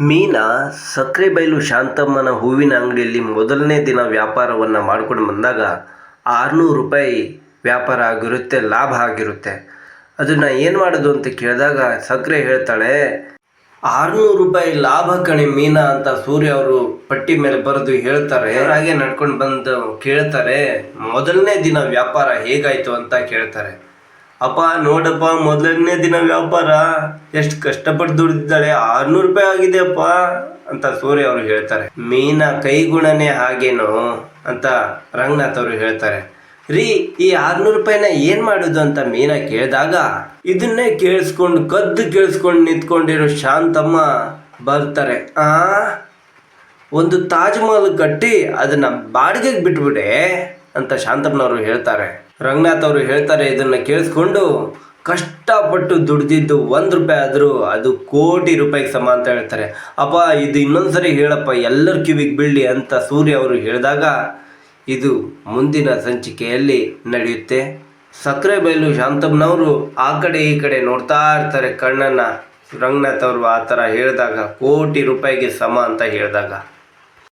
ಮೀನಾ ಸಕ್ಕರೆ ಬೈಲು ಶಾಂತಮ್ಮನ ಹೂವಿನ ಅಂಗಡಿಯಲ್ಲಿ ಮೊದಲನೇ ದಿನ ವ್ಯಾಪಾರವನ್ನು ಮಾಡ್ಕೊಂಡು ಬಂದಾಗ ಆರುನೂರು ರೂಪಾಯಿ ವ್ಯಾಪಾರ ಆಗಿರುತ್ತೆ, ಲಾಭ ಆಗಿರುತ್ತೆ. ಅದನ್ನು ಏನು ಮಾಡೋದು ಅಂತ ಕೇಳಿದಾಗ ಸಕ್ಕರೆ ಹೇಳ್ತಾಳೆ, ಆರುನೂರು ರೂಪಾಯಿ ಲಾಭ ಕಣೆ ಮೀನಾ ಅಂತ ಸೂರ್ಯ ಅವರು ಪಟ್ಟಿ ಮೇಲೆ ಬರೆದು ಹೇಳ್ತಾರೆ. ಹಾಗೆ ನಡ್ಕೊಂಡು ಬಂದು ಕೇಳ್ತಾರೆ, ಮೊದಲನೇ ದಿನ ವ್ಯಾಪಾರ ಹೇಗಾಯಿತು? ಅಂತ ಕೇಳ್ತಾರೆ. ಅಪ್ಪ, ನೋಡಪ್ಪ, ಮೊದಲನೇ ದಿನ ವ್ಯಾಪಾರ. ಎಷ್ಟು ಕಷ್ಟಪಟ್ಟು ದುಡಿದಿದ್ದಾಳೆ. ಆರ್ನೂರು ರೂಪಾಯಿ ಆಗಿದೆ ಅಪ್ಪ, ಅಂತ ಸೂರ್ಯ ಅವರು ಹೇಳ್ತಾರೆ. ಮೀನ ಕೈಗುಣನೇ ಹಾಗೇನು, ಅಂತ ರಂಗನಾಥ್ ಅವರು ಹೇಳ್ತಾರೆ. ರೀ, ಈ ಆರ್ನೂರು ರೂಪಾಯಿನ ಏನ್ ಮಾಡುದು ಅಂತ ಮೀನಾ ಕೇಳಿದಾಗ, ಇದನ್ನೇ ಕೇಳಿಸ್ಕೊಂಡು, ಕದ್ದು ಕೇಳಿಸ್ಕೊಂಡು ನಿಂತ್ಕೊಂಡಿರೋ ಶಾಂತಮ್ಮ ಬರ್ತಾರೆ. ಆ, ಒಂದು ತಾಜ್ ಮಹಲ್ ಕಟ್ಟಿ ಅದನ್ನ ಬಾಡಿಗೆಗೆ ಬಿಟ್ಬಿಡೆ ಅಂತ ಶಾಂತಪ್ಪನವರು ಹೇಳ್ತಾರೆ. ರಂಗನಾಥ್ ಅವರು ಹೇಳ್ತಾರೆ, ಇದನ್ನ ಕೇಳಿಸ್ಕೊಂಡು ಕಷ್ಟಪಟ್ಟು ದುಡ್ದಿದ್ದು ಒಂದು ರೂಪಾಯಿ ಆದರೂ ಅದು ಕೋಟಿ ರೂಪಾಯಿಗೆ ಸಮ ಅಂತ ಹೇಳ್ತಾರೆ. ಅಪ್ಪ, ಇದು ಇನ್ನೊಂದ್ಸರಿ ಹೇಳಪ್ಪ, ಎಲ್ಲರ ಕಿವಿಗೆ ಬೀಳಲಿ ಅಂತ ಸೂರ್ಯ ಅವರು ಹೇಳಿದಾಗ ಇದು ಮುಂದಿನ ಸಂಚಿಕೆಯಲ್ಲಿ ನಡೆಯುತ್ತೆ. ಸಕ್ಕರೆ ಬೈಲು ಶಾಂತಮ್ಮನವರು ಆ ಕಡೆ ಈ ಕಡೆ ನೋಡ್ತಾ ಇರ್ತಾರೆ ಕಣ್ಣನ್ನ. ರಂಗನಾಥ್ ಅವರು ಆ ಥರ ಹೇಳಿದಾಗ ಕೋಟಿ ರೂಪಾಯಿಗೆ ಸಮ ಅಂತ ಹೇಳಿದಾಗ.